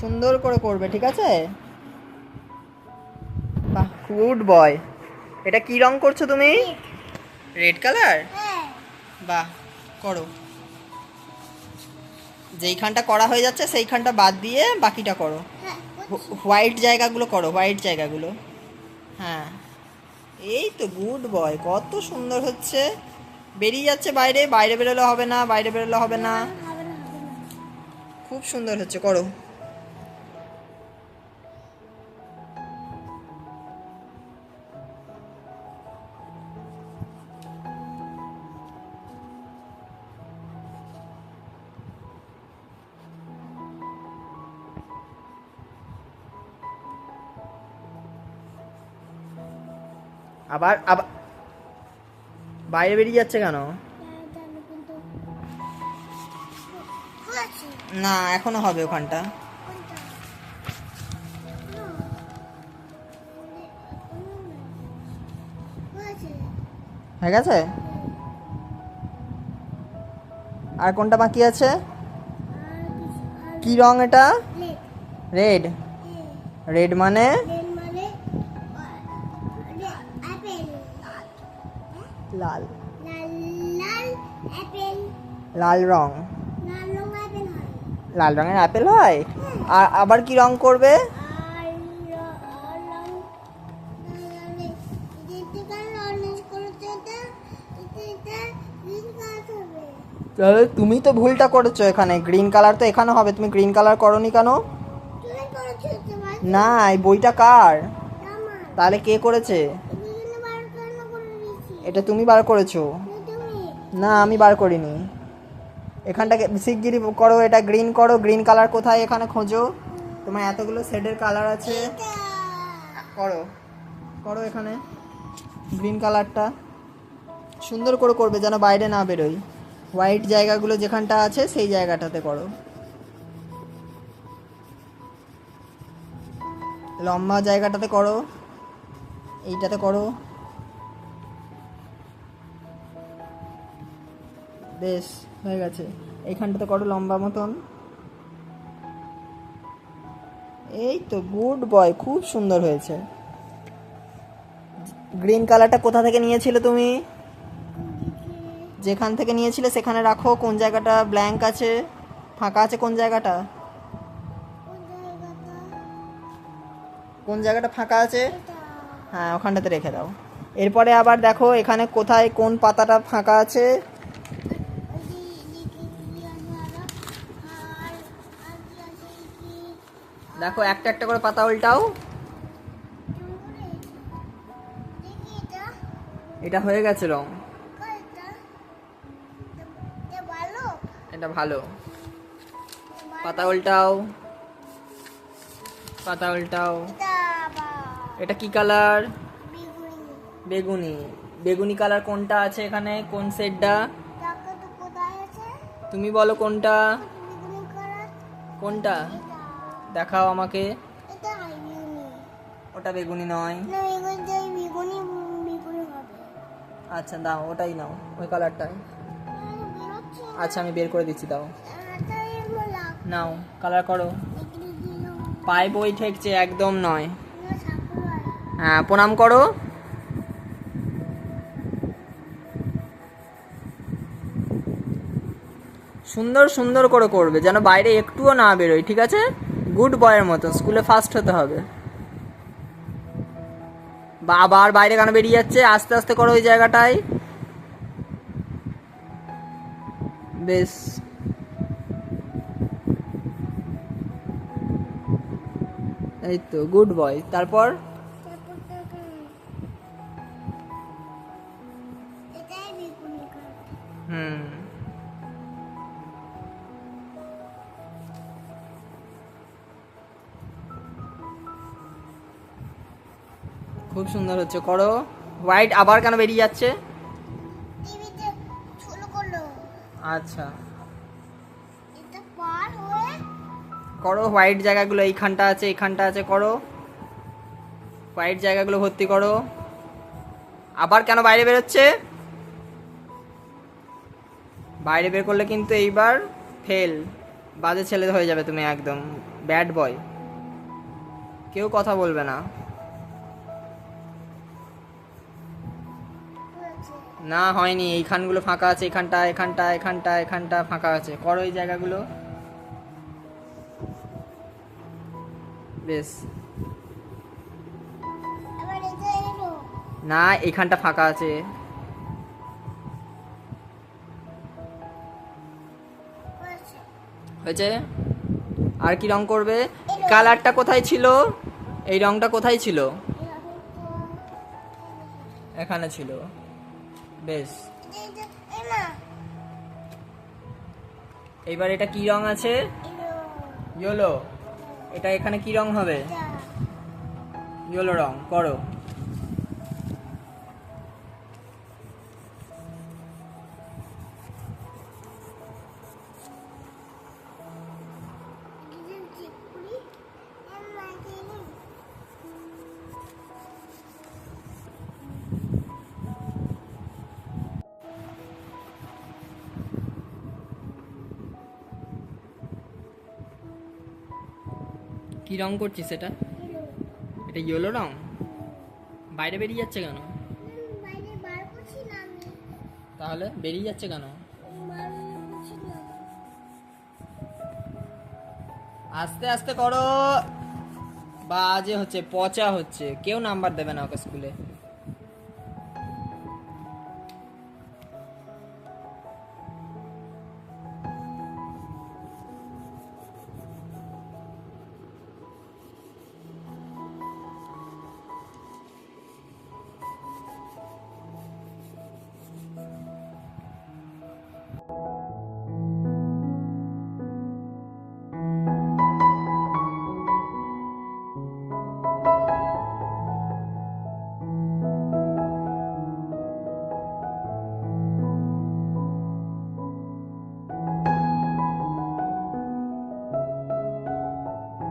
সুন্দর করে করবে, ঠিক আছে? বাহ, গুড বয়। এটা কি রং করছ তুমি? Red colour? বাহ, করো। যেইখানটা করা হয়ে যাচ্ছে, সেইখানটা বাদ দিয়ে বাকিটা করো। হ্যাঁ হোয়াইট জায়গাগুলো করো, হোয়াইট জায়গাগুলো। হ্যাঁ। এই তো গুড বয়, কত সুন্দর হচ্ছে। বেরিয়ে যাচ্ছে বাইরে বাইরে বেরোলে হবে না, বাইরে বেরোলে হবে না। খুব সুন্দর হচ্ছে, করো। আবার আবার বাইরে বেরিয়ে যাচ্ছে কেন? না এখনও হবে ওখানটা। হয়ে গেছে? আর কোনটা বাকি আছে? কি রং এটা? রেড রেড মানে? লাল। লাল রং। লাল হয়। রঙের আপেল হয়? আর আবার কি রং করবে? তাহলে তুমি তো ভুলটা করেছ এখানে। গ্রিন কালার তো এখানে হবে। তুমি গ্রিন কালার করনি কেন? না এই বইটা কার? তাহলে কে করেছে? এটা তুমি বার করেছ? না আমি বার করিনি। এখানটাকে শিগগিরি করো এটা গ্রিন করো। গ্রিন কালার কোথায় এখানে খোঁজো। তোমার এতগুলো শেডের কালার আছে। করো। করো এখানে গ্রিন কালারটা সুন্দর করে করবে যেন বাইরে না বেরোই হোয়াইট জায়গাগুলো যেখানটা আছে সেই জায়গাটাতে করো। লম্বা জায়গাটাতে করো। এইটাতে করো। বেশ, হয়ে গেছে। এইখানটাতে করো লম্বা মতন? এই তো, গুড বয়, খুব সুন্দর হয়েছে। গ্রিন কালারটা কোথা থেকে নিয়েছিলে তুমি? যেখান থেকে নিয়েছিলে সেখানে রাখো, কোন জায়গাটা ব্ল্যাঙ্ক আছে? ফাঁকা আছে কোন জায়গাটা? কোন জায়গাটা ফাঁকা আছে? হ্যাঁ ওখানটাতে রেখে দাও। এরপরে আবার দেখো, এখানে কোথায় কোন পাতাটা ফাঁকা আছে? দেখো, একটা একটা করে পাতা উল্টাও। এটা হয়ে গেছে রং। এটা ভালো। পাতা উল্টাও। পাতা উল্টাও। এটা কি কালার? বেগুনি। বেগুনি কালার কোনটা আছে এখানে? কোন সেটটা তুমি বলো কোনটা? কোনটা? দেখাও আমাকে। ওটা বেগুনি নয়। আচ্ছা দাও ওটাই নাও ওই কালারটাই। আচ্ছা আমি বের করে দিচ্ছি দাও। নাও কালার করো। পায়ে বই ঠেকছে একদম নয়। হ্যাঁ প্রণাম করো। সুন্দর সুন্দর করে করবে যেন বাইরে একটুও না বেরোয় ঠিক আছে? গুড বয়ের মতো স্কুলে ফার্স্ট হতে হবে। বা আবার বাইরে কেন বেরিয়ে যাচ্ছে? আস্তে আস্তে করো ওই জায়গাটায়। বেশ। এই তো গুড বয় তারপর? হুম। খুব সুন্দর হচ্ছে। করো। হোয়াইট আবার কেন বেরিয়ে যাচ্ছে? আচ্ছা। করো হোয়াইট জায়গাগুলো এইখানটা আছে এইখানটা আছে করো। হোয়াইট জায়গাগুলো ভর্তি করো। আবার কেন বাইরে বেরোচ্ছে? বাইরে বের করলে কিন্তু এইবার ফেল বাজে ছেলে হয়ে যাবে তুমি একদম। ব্যাড বয় কেউ কথা বলবে না। না হয়নি এইখানগুলো ফাঁকা আছে, এখানটা এখানটা এখানটা এখানটা ফাঁকা আছে। করো এই জায়গাগুলো। বেশ। না, এখানটা ফাঁকা আছে। হয়েছে? আর কি রং করবে? কালারটা কোথায় ছিল? এই রংটা কোথায় ছিল? এখানে ছিল। বেশ। এইবার এটা কি রং আছে? ইয়েলো। এটা এখানে কি রং হবে? ইয়েলো রং করো। কি রং করছিস এটা এটা ইয়েলো রং? বাইরে বেরিয়ে যাচ্ছে কেন? তাহলে বেরিয়ে যাচ্ছে কেন? আস্তে আস্তে করো। বাজে হচ্ছে, পচা হচ্ছে। কেউ নাম্বার দেবে না ওকে স্কুলে